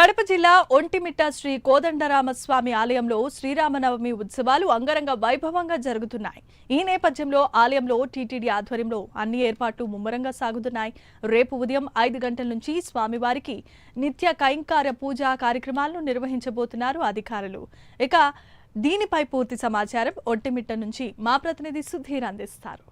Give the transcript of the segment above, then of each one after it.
కడప జిల్లా ఒంటిమిట్ట శ్రీ కోదండరామస్వామి ఆలయంలో శ్రీరామనవమి ఉత్సవాలు అంగరంగ వైభవంగా జరుగుతున్నాయి. ఈ నేపథ్యంలో ఆలయంలో టీటీడీ ఆధ్వర్యంలో అన్ని ఏర్పాట్లు ముమ్మరంగా సాగుతున్నాయి. రేపు ఉదయం ఐదు గంటల నుంచి స్వామివారికి నిత్య కైంకార్య పూజా కార్యక్రమాలను నిర్వహించబోతున్నారు అధికారులు. ఇక దీనిపై పూర్తి సమాచారం ఒంటిమిట్ట నుంచి మా ప్రతినిధి సుధీర్ అందిస్తారు.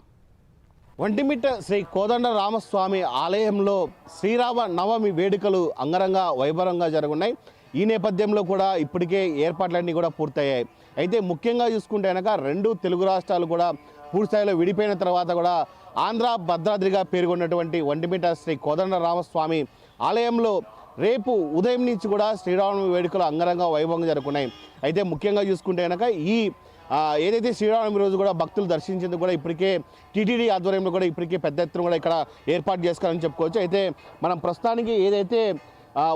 ఒంటిమిట్ట శ్రీ కోదండ రామస్వామి ఆలయంలో శ్రీరామ నవమి వేడుకలు అంగరంగ వైభవంగా జరుగున్నాయి. ఈ నేపథ్యంలో కూడా ఇప్పటికే ఏర్పాట్లన్నీ కూడా పూర్తయ్యాయి. అయితే ముఖ్యంగా చూసుకుంటే కనుక రెండు తెలుగు రాష్ట్రాలు కూడా పూర్తిస్థాయిలో విడిపోయిన తర్వాత కూడా ఆంధ్ర భద్రాద్రిగా పేర్కొన్నటువంటి ఒంటిమిట్ట శ్రీ కోదండ రామస్వామి ఆలయంలో రేపు ఉదయం నుంచి కూడా శ్రీరామనవమి వేడుకలు అంగరంగ వైభవంగా జరుగుతున్నాయి అయితే ముఖ్యంగా చూసుకుంటే కనుక ఈ ఏదైతే శ్రీరామనవమి రోజు కూడా భక్తులు దర్శించేందుకు కూడా ఇప్పటికే టీటీడీ ఆధ్వర్యంలో కూడా ఇప్పటికే పెద్ద ఎత్తున కూడా ఇక్కడ ఏర్పాటు చేసుకోవాలని చెప్పుకోవచ్చు. అయితే మనం ప్రస్తుతానికి ఏదైతే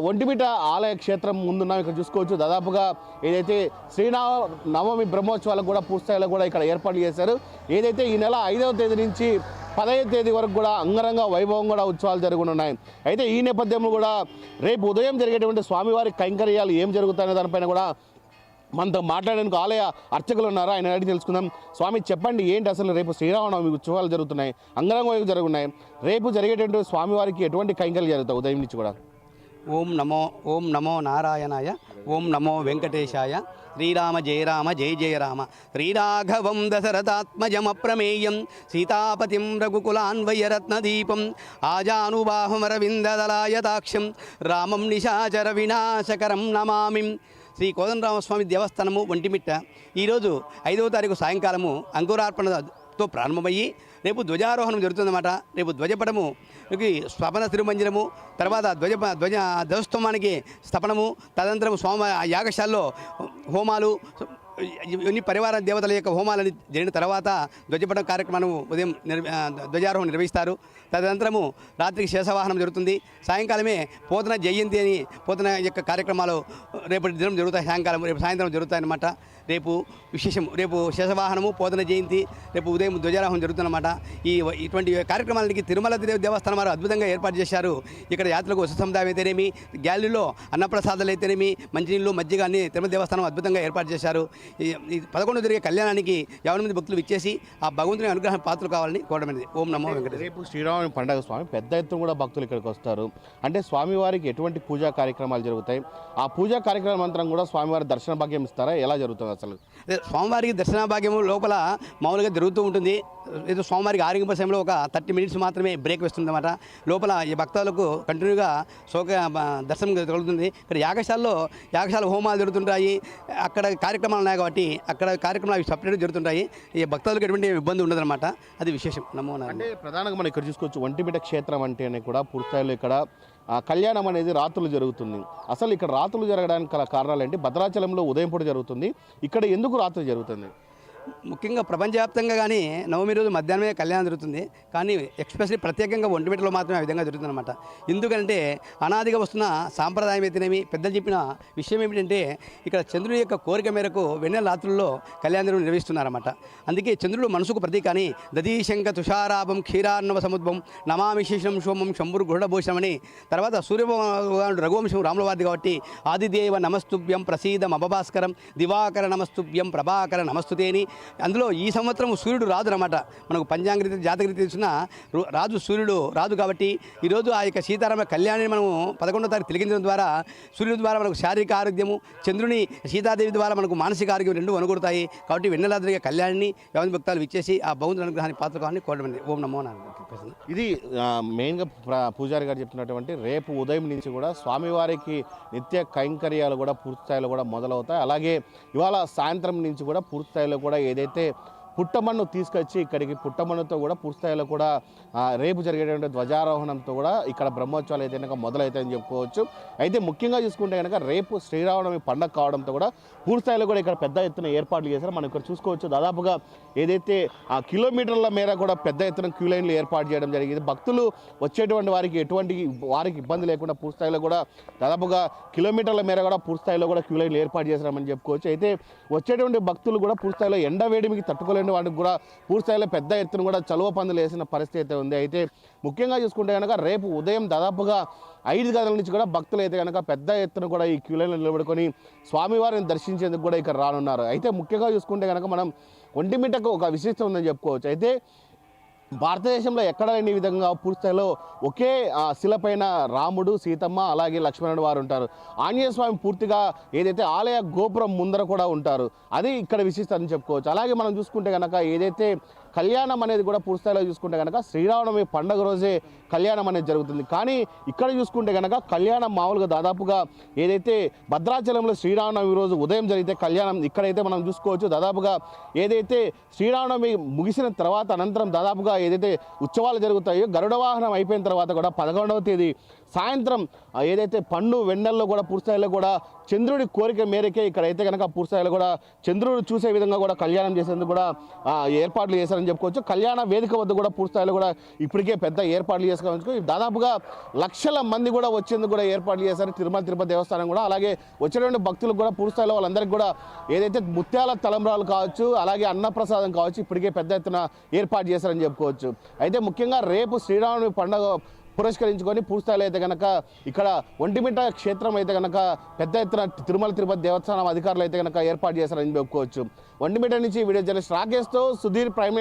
ఒంటిమిట ఆలయ క్షేత్రం ముందున్నాం ఇక్కడ చూసుకోవచ్చు. దాదాపుగా ఏదైతే శ్రీరామ నవమి బ్రహ్మోత్సవాలకు కూడా పూర్తిస్థాయిలో కూడా ఇక్కడ ఏర్పాటు చేశారు. ఏదైతే ఈ నెల ఐదవ తేదీ నుంచి పదహైదు తేదీ వరకు కూడా అంగరంగ వైభవం కూడా ఉత్సవాలు జరుగుతున్నాయి అయితే ఈ నేపథ్యంలో కూడా రేపు ఉదయం జరిగేటువంటి స్వామివారి కైంకర్యాలు ఏం జరుగుతాయనే దానిపైన కూడా మనతో మాట్లాడడానికి ఆలయ అర్చకులు ఉన్నారు? ఆయన అడిగి తెలుసుకుందాం. స్వామి చెప్పండి ఏంటి అసలు రేపు శ్రీరామనవమి ఉత్సవాలు జరుగుతున్నాయి? అంగరంగ వైపు జరుగుతున్నాయి రేపు జరిగేటువంటి స్వామివారికి ఎటువంటి కైంకర్యాలు జరుగుతాయి ఉదయం నుంచి కూడా? ఓం నమో ఓం నమో నారాయణాయ ఓం నమో వెంకటేశాయ శ్రీరామ జయ రామ జయ జయ రామ. శ్రీరాఘవం దశరథాత్మజమప్రమేయం సీతాపతిం రఘుకులాన్వయరత్నదీపం ఆజానుబాహుమరవిందదలాయతాక్షం రామం నిశాచర వినాశకరం నమామిం. శ్రీ కోదండరామస్వామి దేవస్థానము ఒంటిమిట్ట. ఈరోజు ఐదవ తారీఖు సాయంకాలము అంకురార్పణ తో ప్రారంభమయ్యి రేపు ధ్వజారోహణం జరుగుతుందన్నమాట. రేపు ధ్వజపటము స్వపన తిరుమంజనము తర్వాత ధ్వజ ధ్వజ ధ్వజస్తంభానికి స్థపనము తదనంతరం సోమ యాగశాలలో హోమాలు ఇవన్నీ పరివార దేవతల యొక్క హోమాలని జరిగిన తర్వాత ధ్వజపటం కార్యక్రమం ఉదయం నిర్వ ధ్వజారోహం నిర్వహిస్తారు. తదనంతరము రాత్రికి శేషవాహనం జరుగుతుంది. సాయంకాలమే పోతన జయంతి అని పోతన యొక్క కార్యక్రమాలు రేపటి దినం జరుగుతాయి. సాయంకాలం రేపు సాయంత్రం జరుగుతాయన్నమాట. రేపు విశేషం రేపు శేషవాహనము పోతన జయంతి రేపు ఉదయం ధ్వజారోహం జరుగుతుందన్నమాట. ఈ ఇటువంటి కార్యక్రమాలకి తిరుమల దేవ దేవస్థానం వారు అద్భుతంగా ఏర్పాటు చేశారు. ఇక్కడ యాత్రకు వస్తు సముదాయం అయితేనేమి గ్యాలీలో అన్నప్రసాదాలు అయితేనేమి మంచినీళ్ళు మజ్జిగ అన్ని తిరుమల దేవస్థానం అద్భుతంగా ఏర్పాటు చేశారు. పదకొండు జరిగే కళ్యాణానికి యాభై మంది భక్తులు ఇచ్చేసి ఆ భగవంతుని అనుగ్రహం పాత్రలు కావాలని కోరడమైనది. ఓం నమో వెంకటేశ్వర. రేపు శ్రీరామనవమి పండగ స్వామి పెద్ద ఎత్తున కూడా భక్తులు ఇక్కడికి వస్తారు. అంటే స్వామివారికి ఎటువంటి పూజా కార్యక్రమాలు జరుగుతాయి? ఆ పూజా కార్యక్రమం అంతరం కూడా స్వామివారి దర్శన భాగ్యం ఇస్తారా? ఎలా జరుగుతుంది అసలు? స్వామివారికి దర్శన భాగ్యము లోపల మామూలుగా జరుగుతూ ఉంటుంది. ఏదో స్వామివారికి ఆరోగ్య సమయంలో ఒక థర్టీ మినిట్స్ మాత్రమే బ్రేక్ వస్తుందన్నమాట. లోపల ఈ భక్తులకు కంటిన్యూగా శోక బ- దర్శనం జరుగుతుంది. ఇక్కడ యాగశాలలో యాగశాల హోమాలు జరుగుతుంటాయి. అక్కడ కార్యక్రమాలు ఉన్నాయి కాబట్టి అక్కడ కార్యక్రమాలు సపరేట్ జరుగుతుంటాయి. ఈ భక్తులకు ఎటువంటి ఇబ్బంది ఉండదన్నమాట. అది విశేషం. నమో అంటే ప్రధానంగా మనం ఇక్కడ చూసుకోవచ్చు ఒంటిమిట క్షేత్రం అంటేనే కూడా పూర్తిస్థాయిలో ఇక్కడ కళ్యాణం అనేది రాత్రులు జరుగుతుంది. అసలు ఇక్కడ రాత్రులు జరగడానికి గల కారణాలు ఏంటి? భద్రాచలంలో ఉదయం పూట జరుగుతుంది. ఇక్కడ ఎందుకు రాత్రి జరుగుతుంది? ముఖ్యంగా ప్రపంచవ్యాప్తంగా కానీ నవమి రోజు మధ్యాహ్నమే కళ్యాణం జరుగుతుంది. కానీ ఎక్స్పెషల్లీ ప్రత్యేకంగా ఒంటిమిటలో మాత్రమే ఆ విధంగా జరుగుతుందన్నమాట. ఎందుకంటే అనాదిగా వస్తున్న సాంప్రదాయం అయితేనేమి పెద్దలు చెప్పిన విషయం ఏమిటంటే ఇక్కడ చంద్రుడి యొక్క కోరిక మేరకు వెన్నెల రాత్రుల్లో కళ్యాణం నిర్వహిస్తున్నారన్నమాట. అందుకే చంద్రుడు మనసుకు ప్రతీక అని దదీశంక తుషారాభం క్షీరాన్నవ సముద్భం నమామి శేషం సోమం శంభురు గృహభూషణం అని. తర్వాత సూర్యభగవానుడు రఘువంశం రాముల వారిది కాబట్టి ఆదిదేవ నమస్తుభ్యం ప్రసీదం అభభాస్కరం దివాకర నమస్తుభ్యం ప్రభాకర నమస్తుతేని అందులో ఈ సంవత్సరం సూర్యుడు రాదు అనమాట మనకు పంచాంగరీతి జాతకరీతి తెలిసిన రాజు సూర్యుడు రాదు కాబట్టి ఈరోజు ఆ యొక్క సీతారామ కళ్యాణాన్ని మనం పదకొండో తారీఖు తెలిగించడం ద్వారా సూర్యుడి ద్వారా మనకు శారీరక ఆరోగ్యము చంద్రుని సీతాదేవి ద్వారా మనకు మానసిక ఆరోగ్యం రెండు అనుకూడతాయి. కాబట్టి వెన్నెలాద్రిగా కళ్యాణాన్ని యవన భక్తాలు ఇచ్చేసి ఆ భగవంతుని అనుగ్రహాన్ని పాత్ర కావాలని కోరడం ఓం నమో ఇది మెయిన్గా పూజారి గారు చెప్తున్నటువంటి రేపు ఉదయం నుంచి కూడా స్వామివారికి నిత్య కైంకర్యాలు కూడా పూర్తి స్థాయిలో కూడా మొదలవుతాయి. అలాగే ఇవాళ సాయంత్రం నుంచి కూడా పూర్తి స్థాయిలో కూడా ఏదైతే పుట్టమన్ను తీసుకొచ్చి ఇక్కడికి పుట్టమన్నుతో కూడా పూర్తిస్థాయిలో కూడా రేపు జరిగేటువంటి ధ్వజారోహణంతో కూడా ఇక్కడ బ్రహ్మోత్సవాలు అయితే కనుక మొదలవుతాయని చెప్పుకోవచ్చు. అయితే ముఖ్యంగా చూసుకుంటే కనుక రేపు శ్రీరామనవమి పండగ కావడంతో కూడా పూర్తిస్థాయిలో కూడా ఇక్కడ పెద్ద ఎత్తున ఏర్పాట్లు చేశారు. మనం ఇక్కడ చూసుకోవచ్చు దాదాపుగా ఏదైతే ఆ కిలోమీటర్ల మేర కూడా పెద్ద ఎత్తున క్యూ లైన్లు ఏర్పాటు చేయడం జరిగింది. భక్తులు వచ్చేటువంటి వారికి ఎటువంటి వారికి ఇబ్బంది లేకుండా పూర్తిస్థాయిలో కూడా దాదాపుగా కిలోమీటర్ల మేర కూడా పూర్తిస్థాయిలో కూడా క్యూ లైన్లు ఏర్పాటు చేశారని చెప్పుకోవచ్చు. అయితే వచ్చేటువంటి భక్తులు కూడా పూర్తిస్థాయిలో ఎండ వేడిమికి తట్టుకోలేదు చూడండి వాటికి కూడా పూర్తిస్థాయిలో పెద్ద ఎత్తున కూడా చలువ పందులు వేసిన పరిస్థితి అయితే ఉంది. అయితే ముఖ్యంగా చూసుకుంటే కనుక రేపు ఉదయం దాదాపుగా ఐదు గదుల నుంచి కూడా భక్తులు అయితే కనుక పెద్ద ఎత్తున కూడా ఈ క్యూలైన్లో నిలబడుకొని స్వామివారిని దర్శించేందుకు కూడా ఇక్కడ రానున్నారు. అయితే ముఖ్యంగా చూసుకుంటే కనుక మనం ఒంటిమిటకు ఒక విశిష్టం ఉందని చెప్పుకోవచ్చు. అయితే భారతదేశంలో ఎక్కడ లేని విధంగా పూర్తిస్థాయిలో ఒకే ఆ, శిలపైన రాముడు సీతమ్మ అలాగే లక్ష్మణుడు వారు ఉంటారు. ఆంజనేయ స్వామి పూర్తిగా ఏదైతే ఆలయ గోపురం ముందర కూడా ఉంటారు. అది ఇక్కడ విశిష్టం అని చెప్పుకోవచ్చు. అలాగే మనం చూసుకుంటే కనుక ఏదైతే కళ్యాణం అనేది కూడా పూర్తిస్థాయిలో చూసుకుంటే కనుక శ్రీరామనవమి పండగ రోజే కళ్యాణం అనేది జరుగుతుంది. కానీ ఇక్కడ చూసుకుంటే కనుక కళ్యాణం మామూలుగా దాదాపుగా ఏదైతే భద్రాచలంలో శ్రీరామనవమి రోజు ఉదయం జరిగితే కళ్యాణం ఇక్కడైతే మనం చూసుకోవచ్చు. దాదాపుగా ఏదైతే శ్రీరామనవమి ముగిసిన తర్వాత అనంతరం దాదాపుగా ఏదైతే ఉత్సవాలు జరుగుతాయో గరుడ వాహనం అయిపోయిన తర్వాత కూడా పదకొండవ తేదీ సాయంత్రం ఏదైతే పండు వెన్నెల్లో కూడా పూర్తిస్థాయిలో కూడా చంద్రుడి కోరిక మేరకే ఇక్కడైతే కనుక పూర్తిస్థాయిలో కూడా చంద్రుడు చూసే విధంగా కూడా కళ్యాణం చేసేందుకు కూడా ఏర్పాట్లు చేశారని చెప్పుకోవచ్చు. కళ్యాణ వేదిక వద్ద కూడా పూర్తిస్థాయిలో కూడా ఇప్పటికే పెద్ద ఏర్పాట్లు చేసుకోవచ్చు దాదాపుగా లక్షల మంది కూడా వచ్చేందుకు కూడా ఏర్పాట్లు చేశారు. తిరుమల తిరుపతి దేవస్థానం కూడా అలాగే వచ్చినటువంటి భక్తులకు కూడా పూర్తిస్థాయిలో వాళ్ళందరికీ కూడా ఏదైతే ముత్యాల తలంబ్రాలు కావచ్చు అలాగే అన్నప్రసాదం కావచ్చు ఇప్పటికే పెద్ద ఎత్తున ఏర్పాటు చేశారని చెప్పుకోవచ్చు. అయితే ముఖ్యంగా రేపు శ్రీరాముని పండుగ పురస్కరించుకొని పూర్తిస్థాయిలో అయితే కనుక ఇక్కడ ఒంటిమిట క్షేత్రం అయితే కనుక పెద్ద ఎత్తున తిరుమల తిరుపతి దేవస్థానం అధికారులు అయితే కనుక ఏర్పాటు చేశారని చెప్పుకోవచ్చు. ఒంటిమిట నుంచి వీడియో జర్నలిస్ట్ రాకేష్తో సుధీర్ ప్రైమ్